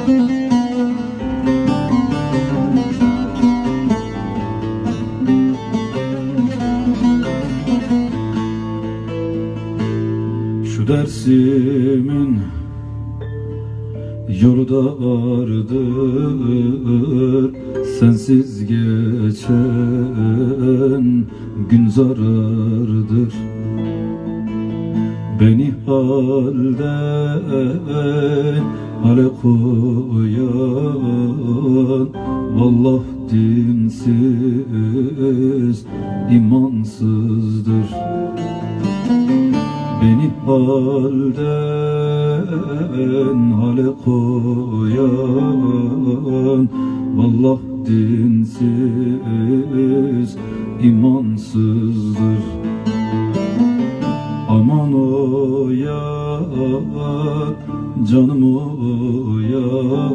Şu dersimin yolu da vardır. Sensiz geçen gün zarardır. Beni halden hale koyan Vallah dinsiz, imansızdır. Beni halden hale koyan Vallah dinsiz, imansızdır canım o yar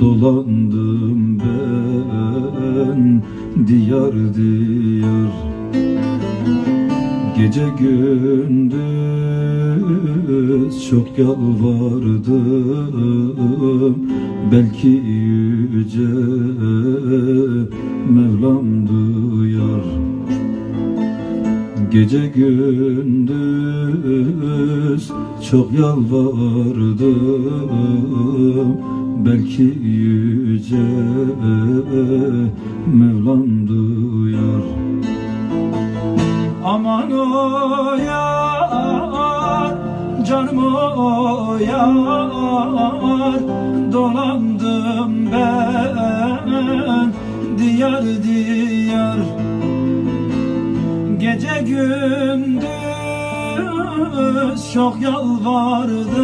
Dolandım ben diyar diyar. Gece gündüz çok yalvardım. Belki yüce Gece gündüz çok yalvardım. Belki yüce Mevlam duyar. Aman o yar, canım o yar Dolandım ben diyar diyar Gece gündüz çok yalvardım.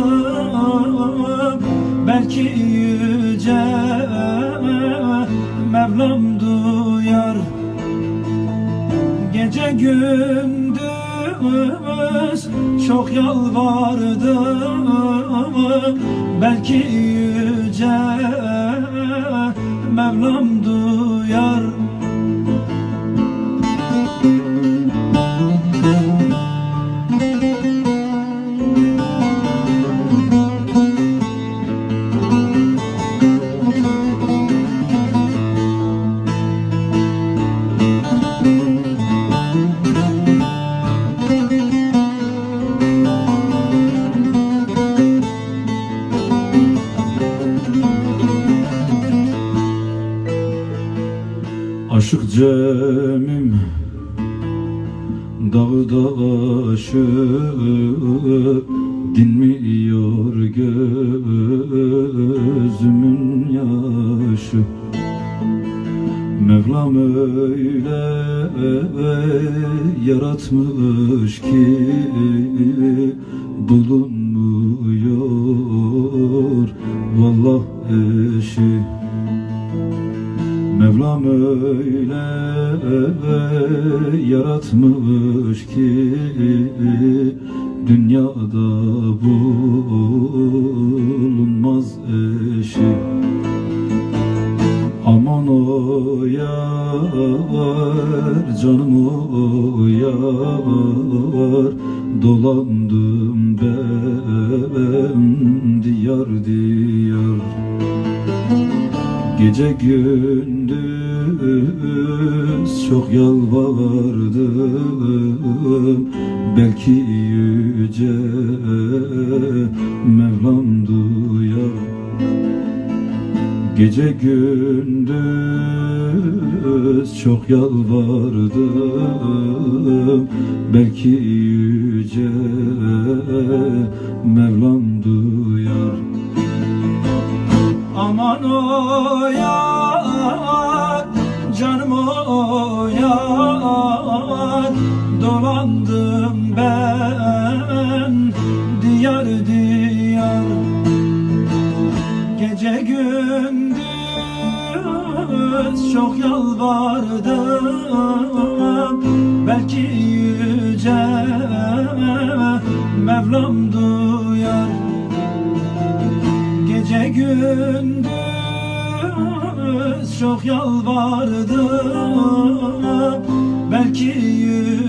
Belki yüce Mevlam duyar. Gece gündüz çok yalvardım. Belki yüce Mevlam duyar Aşık Cem'im Dağda aşık Dinmiyor gözümün yaşı. Mevlam öyle yaratmış ki Bulunmuyor Mevlam öyle yaratmış ki Dünyada bulunmaz eşi. Aman o yar, canım o yar Dolandım ben diyar diyar Gece gündüz çok yalvardım. Belki yüce Mevlam duyar. Gece gündüz çok yalvardım. Belki yüce Mevlam duyar o yar, canım o yar Dolandım ben diyar diyar. Gece gündüz çok yalvardım. Belki yüce Mevlam duyar. Gece gündüz çok yalvardım Belki yüce